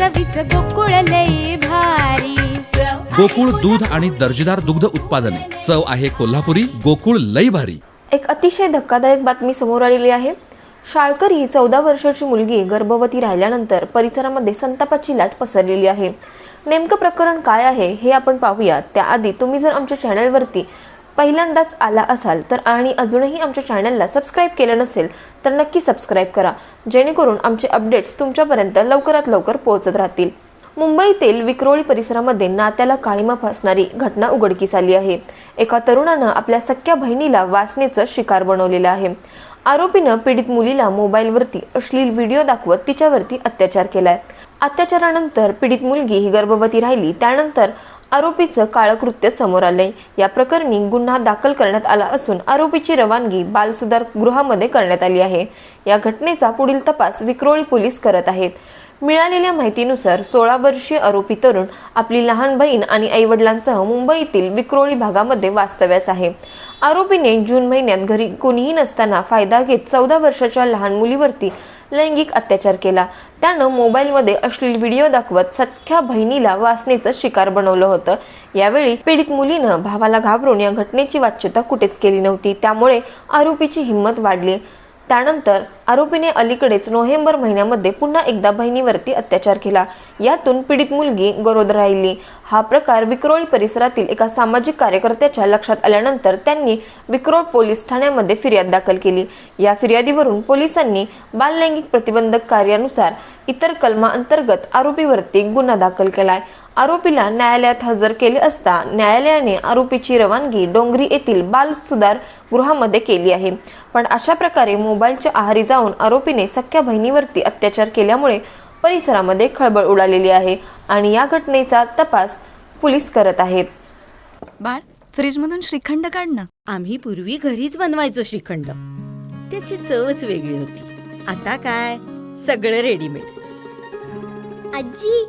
चवीच गोकुळ लई भारी. गोकुळ दूध आणि दर्जेदार दुग्ध उत्पादने. चव आहे कोल्हापुरी गोकुळ लई भारी. एक अतिशय धक्कादायक बातमी समोर आलेली आहे. शाळकरी ही चौदा वर्षाची मुलगी गर्भवती राहिल्यानंतर परिसरामध्ये संतापाची लाट पसरलेली आहे. नेमकं प्रकरण काय आहे हे आपण पाहूया. त्याआधी तुम्ही जर आमच्या चॅनलवरती पहिल्यांदाच आला असाल तर आणि अजूनही आमच्या चॅनलला सबस्क्राईब केलं नसेल तर नक्की सबस्क्राईब करा. जेणेकरून आमचे अपडेट्स तुमच्यापर्यंत लवकरात लवकर पोहोचत राहतील. मुंबईतील विक्रोळी परिसरामध्ये नात्याला काळीमा फासणारी घटना उघडकीस आली आहे. एका तरुणानं आपल्या सख्या बहिणीला वासनेचं शिकार बनवलेलं आहे. आरोपीनं पीडित मुलीला मोबाईलवरती अश्लील व्हिडिओ दाखवत तिच्यावरती अत्याचार केलाय. अत्याचारानंतर पीडित मुलगी ही गर्भवती राहिली. त्यानंतर आरोपीचं काळकृत्य समोर आलंय. या प्रकरणी गुन्हा दाखल करण्यात आला असून आरोपीची रवानगी बालसुधार गृहामध्ये करण्यात आली आहे. या घटनेचा पुढील तपास विक्रोळी पोलीस करत आहेत. मिळालेल्या माहितीनुसार सोळा वर्षीय आरोपी तरुण आपली लहान बहीण आणि आईवडिलांसह मुंबईतील विक्रोळी भागामध्ये वास्तव्यास आहे. आरोपीने जून महिन्यात घरी कोणीही नसताना फायदा घेत चौदा वर्षाच्या लहान मुलीवरती लैंगिक अत्याचार केला. त्यानं मोबाईलमध्ये अश्लील व्हिडिओ दाखवत सख्ख्या बहिणीला वासनेचं शिकार बनवलं होतं. यावेळी पीडित मुलीनं भावाला घाबरून या घटनेची वाच्यता कुठेच केली नव्हती. त्यामुळे आरोपीची हिंमत वाढली. त्यानंतर आरोपीने अलीकडेच नोव्हेंबर महिन्यामध्ये पुन्हा एकदा बहिणीवरती अत्याचार केला. यातून पीडित मुलगी गरोदर राहिली. हा प्रकार विक्रोळी परिसरातील एका सामाजिक कार्यकर्त्याच्या लक्षात आल्यानंतर त्यांनी विक्रोळ पोलीस ठाण्यामध्ये फिर्याद दाखल केली. या फिर्यादीवरून पोलिसांनी बाललैंगिक प्रतिबंधक कार्यानुसार इतर कलमाअंतर्गत आरोपीवरती गुन्हा दाखल केलाय. आरोपीला न्यायालयात हजर केले असता न्यायालयाने आरोपीची रवानगी डोंगरी येथील बाल सुधार गृहामध्ये केली आहे. पण अशा प्रकारे मोबाईलच्या आहारी जाऊन आरोपीने सख्या बहिणीवरती अत्याचार केल्यामुळे परिसरामध्ये खळबळ उडालेली आहे आणि या घटनेचा तपास पोलीस करत आहेत. बाळ फ्रीजमधून श्रीखंड काढ ना. आम्ही पूर्वी घरीच बनवायचो श्रीखंड. त्याची चवच वेगळी होती. आता काय? सगळं रेडीमेड आजी